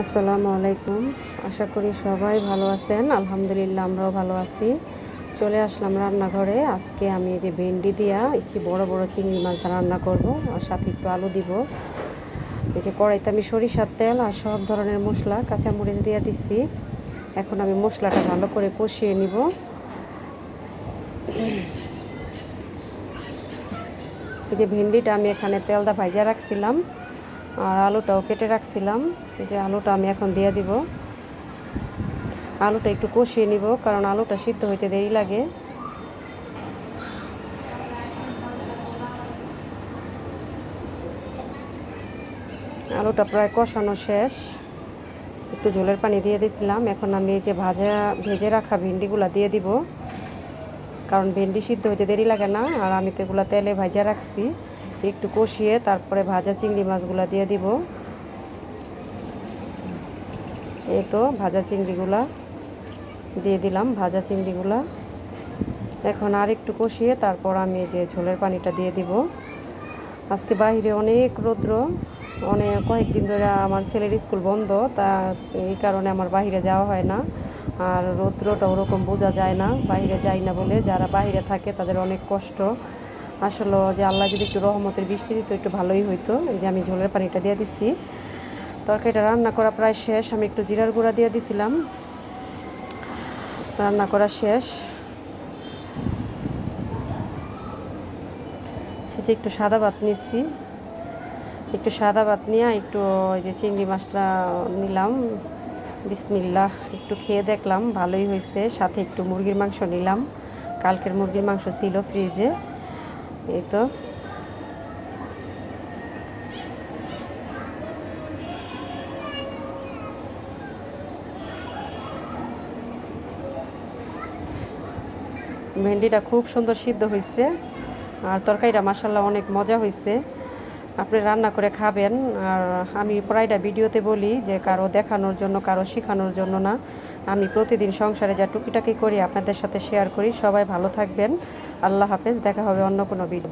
আসসালামু আলাইকুম। আশা করি সবাই ভালো আছেন। আলহামদুলিল্লাহ, আমরাও ভালো আছি। চলে আসলাম রান্নাঘরে। আজকে আমি এই যে ভেন্ডি দিয়া ইচ্ছি বড় বড় চিংড়ি মাছ রান্না করব আর সাথে একটু আলু দিব। এই যে কড়াইতে আমি সরিষার তেল আর সব ধরনের মশলা, কাঁচামরিচ দিয়ে দিচ্ছি এখন আমি মশলাটা ভালো করে কষিয়ে নিব। এই যে ভেন্ডিটা আমি এখানে তেলটা ভাইজা রাখছিলাম। আর আলুটাও কেটে রাখছিলাম। যে আলুটা আমি এখন দিয়ে দিব। আলুটা একটু কষিয়ে নিব, কারণ আলুটা সিদ্ধ হইতে দেরি লাগে। আলুটা প্রায় কষানো শেষ। একটু ঝোলের পানি দিয়ে দিয়েছিলাম এখন আমি এই যে ভাজা, ভেজে রাখা ভেন্ডিগুলো দিয়ে দিব। কারণ ভেন্ডি সিদ্ধ হইতে দেরি লাগে না, আর আমি তো এগুলো তেলে ভাজা রাখছি। একটু কষিয়ে তারপরে ভাজা চিংড়ি মাছগুলো দিয়ে দিব। এই তো ভাজা চিংড়িগুলা দিয়ে দিলাম, ভাজা চিংড়িগুলা। এখন আর একটু কষিয়ে তারপর আমি যে ঝোলের পানিটা দিয়ে দিব। আজকে বাইরে অনেক রৌদ্র অনেক কয়েকদিন ধরে আমার ছেলের স্কুল বন্ধ, তা এই কারণে আমার বাইরে যাওয়া হয় না। আর রৌদ্রটা ওরকম বোঝা যায় না, বাইরে যাই না বলে। যারা বাইরে থাকে তাদের অনেক কষ্ট। আসলে যে আল্লাহ যদি একটু রহমতের বৃষ্টি দিত, একটু ভালোই হইতো। এই যে আমি ঝোলের পানিটা দিয়ে দিচ্ছি তরকারিটা রান্না করা প্রায় শেষ। আমি একটু জিরার গুঁড়া দিয়ে দিছিলাম। রান্না করা শেষ। যে একটু সাদা ভাত নিচ্ছি একটু সাদা ভাত নিয়ে একটু ওই যে চিংড়ি মাছটা নিলাম। বিসমিল্লাহ। একটু খেয়ে দেখলাম, ভালোই হয়েছে সাথে একটু মুরগির মাংস নিলাম। কালকের মুরগির মাংস ছিল ফ্রিজে। এই তো। ভেন্ডিটা খুব সুন্দর সিদ্ধ হয়েছে আর তরকারিটা মাসাল্লাহ অনেক মজা হয়েছে আপনি রান্না করে খাবেন, আর আমি প্রায়টা ভিডিওতে বলি যে কারও দেখানোর জন্য, কারও শেখানোর জন্য না। আমি প্রতিদিন সংসারে যা টুকিটাকি করি আপনাদের সাথে শেয়ার করি। সবাই ভালো থাকবেন। আল্লাহ হাফেজ। দেখা হবে অন্য কোনো ভিডিও